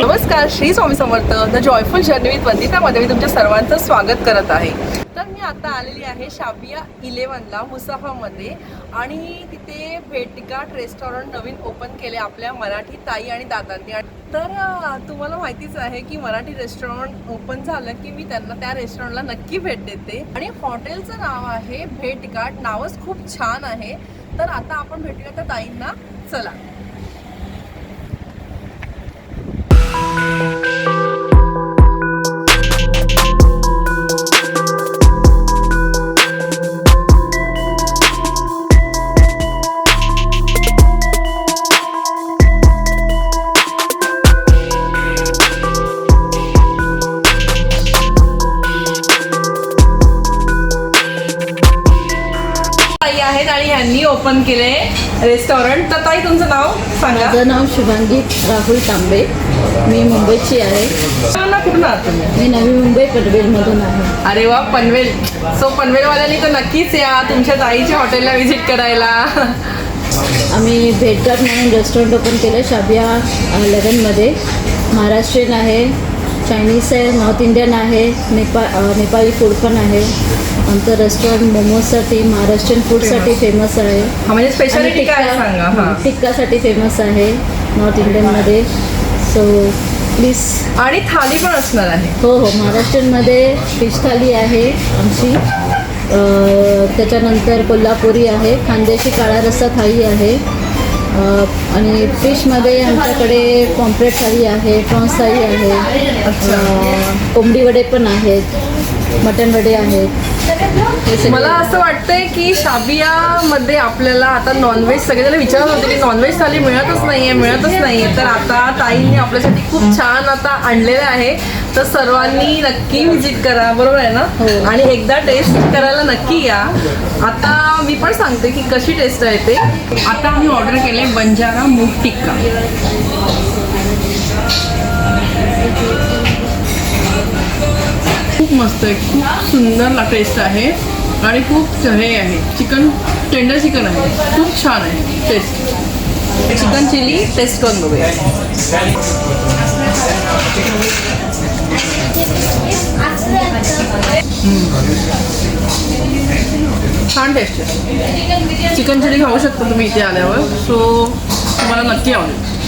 नमस्कार Shri Swami Samarth the joyful journey with वंदितामध्ये मी तुमच्या सर्वांचं स्वागत करत आहे. आता आलेली आहे शाबिया इलेवनला मुसाफामध्ये. आणि तिथे भेटघाट रेस्टॉरंट नवीन ओपन केले आपल्या मराठी ताई आणि दादांनी. तर तुम्हाला माहितीच आहे की मराठी रेस्टॉरंट ओपन झालं की मी त्यांना त्या रेस्टॉरंटला नक्की भेट देते. आणि हॉटेलचं नाव आहे भेटघाट. नावच खूप छान आहे. तर आता आपण भेटूया त्या ताईंना. चला. ह्यांनी ओपन केले रेस्टॉरंट तर ताई तुमचं नाव सांगा. माझं नाव शुभांगी राहुल तांबे. मी मुंबईची आहे. ना कुठून आहात तुम्ही? मी नवी मुंबई पनवेलमधून आहे. अरे वा पनवेल. सो पनवेलवाल्यांनी तर नक्कीच या तुमच्या ताईच्या हॉटेलला व्हिजिट करायला. आम्ही भेटघाट म्हणून रेस्टॉरंट ओपन केलं शाबिया लेवनमध्ये महाराष्ट्रीयन आहे चायनीज आहे नॉर्थ इंडियन आहे नेपा अ, नेपाळी फूड पण आहे. आमचं रेस्टॉरंट मोमोजसाठी महाराष्ट्रीयन फूडसाठी फेमस आहे. हा म्हणजे स्पेशालिटी काय आहे सांगा? हा. टिक्कासाठी फेमस आहे नॉर्थ इंडियनमध्ये सो प्लीज आणि थाली पण असणार आहे. हो हो महाराष्ट्रीयनमध्ये फिश थाली आहे आमची. अ, त्याच्यानंतर कोल्हापुरी आहे खानदेशी काळा रस्सा थाळी आहे. अ, आणि फिशमध्ये आमच्याकडे पॉम्प्रेट थाळी आहे प्रॉन्स थाळी आहे. अ, कोंबडी वडे पण आहेत मटन वडे आहेत. मला असं वाटतंय की शाबियामध्ये आपल्याला आता नॉनव्हेज सगळेजण विचारत होते की नॉनव्हेज थाली मिळतच नाहीये मिळतच नाहीये. तर आता ताईंनी आपल्यासाठी खूप छान आता आणलेलं आहे. तर सर्वांनी नक्की व्हिजिट करा बरोबर आहे ना? हो. आणि एकदा टेस्ट करायला नक्की या. आता मी पण सांगते की कशी टेस्ट आहे ते. आता आम्ही ऑर्डर केले बंजारा मूग टिक्का. मस्त आहे. खूप सुंदर टेस्ट आहे आणि खूप हे आहे. चिकन टेंडर चिकन आहे. खूप छान आहे. टेस्ट चिकन चिली टेस्ट करून बघूया. छान टेस्ट आहे. चिकन चिली खाऊ शकता तुम्ही इथे आल्यावर. सो तुम्हाला नक्की आवडेल.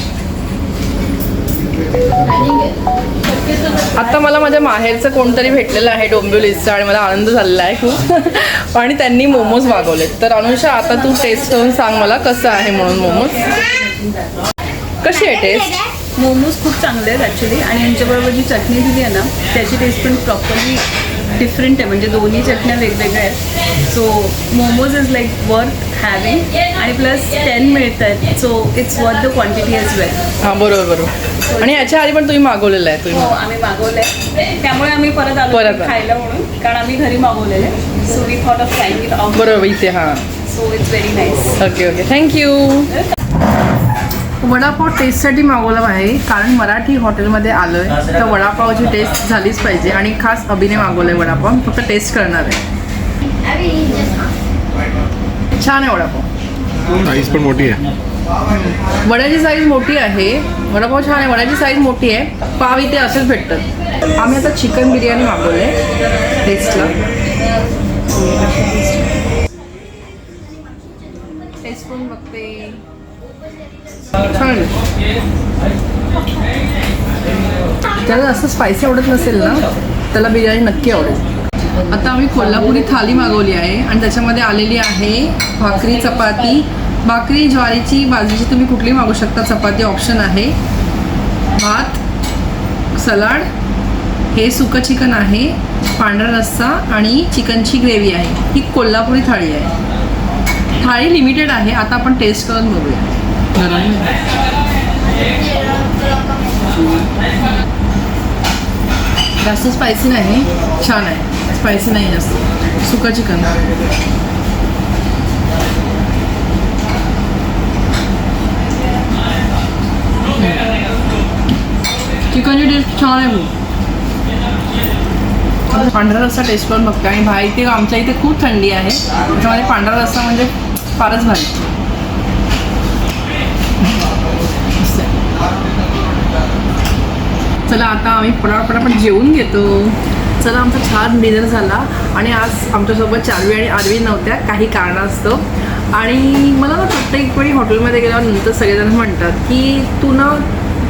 आता मला माझ्या माहेरचं कोणतरी भेटलेलं आहे डोंबिवलीचं आणि मला आनंद झालेला आहे खूप. आणि त्यांनी मोमोज मागवलेत. तर अनुषा आता तू टेस्ट करून सांग मला कसं आहे म्हणून मोमोज. कशी आहे टेस्ट मोमोज खूप चांगले आहेत ॲक्च्युली आणि यांच्याबरोबर जी चटणी दिली आहे ना त्याची टेस्ट पण प्रॉपरली डिफरंट आहे. म्हणजे दोन्ही चटण्या वेगवेगळ्या आहेत. So momos is like worth having आणि प्लस टेन मिळत आहेत so it's worth the quantity as well हां बरोबर बरोबर. आणि याच्या आधी पण तुम्ही मागवलेलं आहे हो तुम्ही आम्ही मागवलंय. त्यामुळे आम्ही परत आलो परत आलो. खायला म्हणून कारण आम्ही घरी मागवलेले so we thought of trying it out बरोबर इथे हां. So it's very nice okay okay thank you vadapav टेस्टसाठी मागवला आहे कारण मराठी हॉटेलमध्ये आलो आहे तर वडापावची टेस्ट झालीच पाहिजे. आणि खास अभिने मागवलं आहे वडापाव. फक्त टेस्ट करणार आहे. छान आहे वडापाव. साईज पण मोठी आहे. वड्याची साईज मोठी आहे. वडापाव छान आहे. वड्याची साईज मोठी आहे. पाव इथे असेच भेटतात. आम्ही आता चिकन बिर्याणी मागवले टेस्टला टेस्ट करून बघते. छान. ज्याला जास्त स्पायसी आवडत नसेल ना त्याला बिर्याणी नक्की आवडेल. आता आम्ही कोल्हापुरी थाली मागवली आहे आणि त्याच्यामध्ये आलेली आहे भाकरी चपाती. भाकरी ज्वारीची बाजरीची तुम्ही कुठली मागू शकता. चपाती ऑप्शन आहे. भात सलाड हे सुकं चिकन आहे पांढरा रस्सा आणि चिकनची ग्रेव्ही आहे. ही कोल्हापुरी थाळी आहे. थाळी लिमिटेड आहे. आता आपण टेस्ट करून बघूया. जास्त स्पायसी नाही छान आहे. स्पायसी नाही जास्त. सुका चिकन चिकनची टेस्ट छान आहे खूप पांढरा रस्सा टेस्ट करून बघते. आणि भाई इथे आमच्या इथे खूप थंडी आहे. त्याच्यामध्ये पांढरा रस्सा म्हणजे फारच भारी मस्त आहे. चला आता आम्ही पटापट आपण जेवून घेतो. चला आमचा छान डिनर झाला. आणि आज आमच्यासोबत चारवी आणि आरवी नव्हत्या काही कारणास्तव. आणि मला ना प्रत्येक वेळी हॉटेलमध्ये गेल्यानंतर सगळेजण म्हणतात की तू ना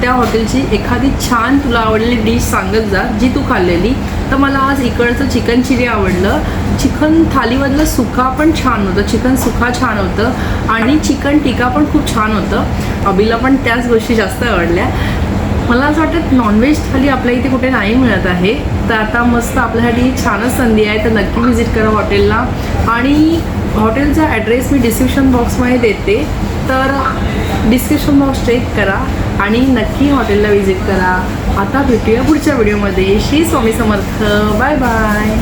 त्या हॉटेलची एखादी छान तुला आवडलेली डिश सांगत जा जी तू खाल्लेली. तर मला आज इकडचं चिकन चिली आवडलं. चिकन थालीमधलं सुका पण छान होतं. चिकन सुका छान होतं. आणि चिकन टिका पण खूप छान होतं. अभिला पण त्याच गोष्टी जास्त आवडल्या. मला असं वाटतं नॉनव्हेज थाली आपल्या इथे कुठे नाही मिळत आहे. तर आता मस्त आपल्यासाठी छानच संधी आहे तर नक्की व्हिजिट करा हॉटेलला आणि हॉटेलचा ॲड्रेस मी डिस्क्रिप्शन बॉक्समध्ये देते. तर डिस्क्रिप्शन बॉक्स चेक करा आणि नक्की हॉटेलला व्हिजिट करा. आता भेटूया पुढच्या व्हिडिओमध्ये श्री स्वामी समर्थ. Bye bye